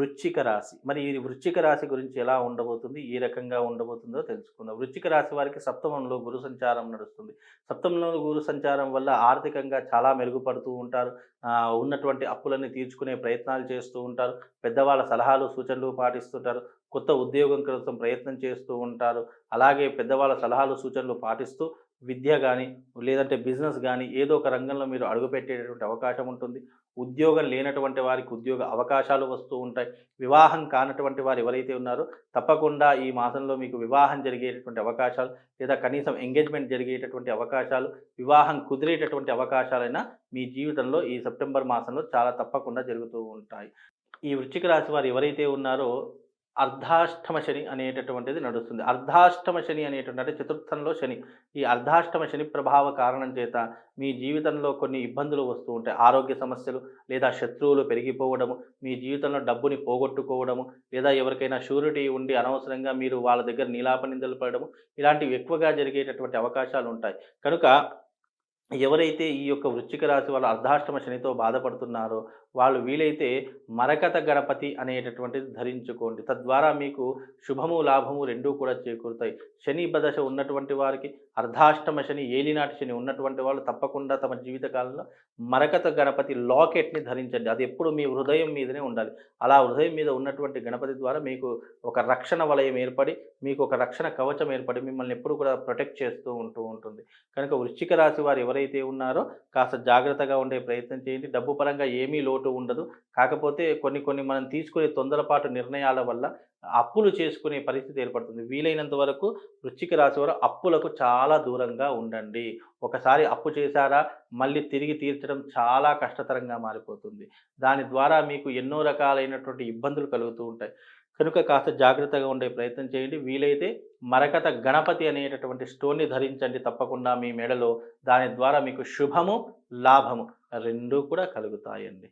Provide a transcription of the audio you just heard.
వృశ్చిక రాశి. మరి ఇది వృశ్చిక రాశి గురించి ఎలా ఉండబోతుంది? ఏ రకంగా ఉండబోతుందో తెలుసుకుందాం. వృశ్చిక రాశి వారికి సప్తమంలో గురు సంచారం నడుస్తుంది. సప్తమంలో గురు సంచారం వల్ల ఆర్థికంగా చాలా మెరుగుపడుతూ ఉంటారు. ఉన్నటువంటి అప్పులన్నీ తీర్చుకునే ప్రయత్నాలు చేస్తూ ఉంటారు. పెద్దవాళ్ళ సలహాలు సూచనలు పాటిస్తుంటారు. కొత్త ఉద్యోగం కోసం ప్రయత్నం చేస్తూ ఉంటారు. అలాగే పెద్దవాళ్ళ సలహాలు సూచనలు పాటిస్తూ విద్య కానీ లేదంటే బిజినెస్ కానీ ఏదో ఒక రంగంలో మీరు అడుగుపెట్టేటటువంటి అవకాశం ఉంటుంది. ఉద్యోగం లేనటువంటి వారికి ఉద్యోగ అవకాశాలు వస్తూ ఉంటాయి. వివాహం కానటువంటి వారు ఎవరైతే ఉన్నారో తప్పకుండా ఈ మాసంలో మీకు వివాహం జరిగేటటువంటి అవకాశాలు లేదా కనీసం ఎంగేజ్మెంట్ జరిగేటటువంటి అవకాశాలు వివాహం కుదిరేటటువంటి అవకాశాలైనా మీ జీవితంలో ఈ సెప్టెంబర్ మాసంలో చాలా తప్పకుండా జరుగుతూ ఉంటాయి. ఈ వృశ్చిక రాశి వారు ఎవరైతే ఉన్నారో అర్ధాష్టమ శని అనేటటువంటిది నడుస్తుంది. అర్ధాష్టమ శని అనేటువంటి అంటే చతుర్థంలో శని. ఈ అర్ధాష్టమ శని ప్రభావ కారణం చేత మీ జీవితంలో కొన్ని ఇబ్బందులు వస్తూ ఉంటాయి. ఆరోగ్య సమస్యలు లేదా శత్రువులు పెరిగిపోవడము మీ జీవితంలో డబ్బుని పోగొట్టుకోవడము లేదా ఎవరికైనా షూరిటీ ఉండి అనవసరంగా మీరు వాళ్ళ దగ్గర నీలాపనిందలు పడడము ఇలాంటివి ఎక్కువగా జరిగేటటువంటి అవకాశాలు ఉంటాయి. కనుక ఎవరైతే ఈ యొక్క వృశ్చిక రాశి వాళ్ళు అర్ధాష్టమ శనితో బాధపడుతున్నారో వాళ్ళు వీలైతే మరకత గణపతి అనేటటువంటిది ధరించుకోండి. తద్వారా మీకు శుభము లాభము రెండూ కూడా చేకూరుతాయి. శని బదశ ఉన్నటువంటి వారికి అర్ధాష్టమ శని ఏలినాటి శని ఉన్నటువంటి వాళ్ళు తప్పకుండా తమ జీవితకాలంలో మరకత గణపతి లాకెట్ని ధరించండి. అది ఎప్పుడు మీ హృదయం మీదనే ఉండాలి. అలా హృదయం మీద ఉన్నటువంటి గణపతి ద్వారా మీకు ఒక రక్షణ వలయం ఏర్పడి మీకు ఒక రక్షణ కవచం ఏర్పడి మిమ్మల్ని ఎప్పుడు కూడా ప్రొటెక్ట్ చేస్తూ ఉంటూ ఉంటుంది. కనుక వృశ్చిక రాశి వారు ఎవరైతే ఉన్నారో కాస్త జాగ్రత్తగా ఉండే ప్రయత్నం చేయండి. డబ్బు పరంగా ఏమీ లోటు ఉండదు. కాకపోతే కొన్ని కొన్ని మనం తీసుకునే తొందరపాటు నిర్ణయాల వల్ల అప్పులు చేసుకునే పరిస్థితి ఏర్పడుతుంది. వీలైనంత వరకు వృశ్చిక రాశి వారు అప్పులకు చాలా దూరంగా ఉండండి. ఒకసారి అప్పు చేశారా మళ్ళీ తిరిగి తీర్చడం చాలా కష్టతరంగా మారిపోతుంది. దాని ద్వారా మీకు ఎన్నో రకాలైనటువంటి ఇబ్బందులు కలుగుతూ ఉంటాయి. కనుక కాస్త జాగ్రత్తగా ఉండే ప్రయత్నం చేయండి. వీలైతే మరకత గణపతి అనేటటువంటి స్టోన్ని ధరించండి తప్పకుండా మీ మెడలో. దాని ద్వారా మీకు శుభము లాభము రెండూ కూడా కలుగుతాయండి.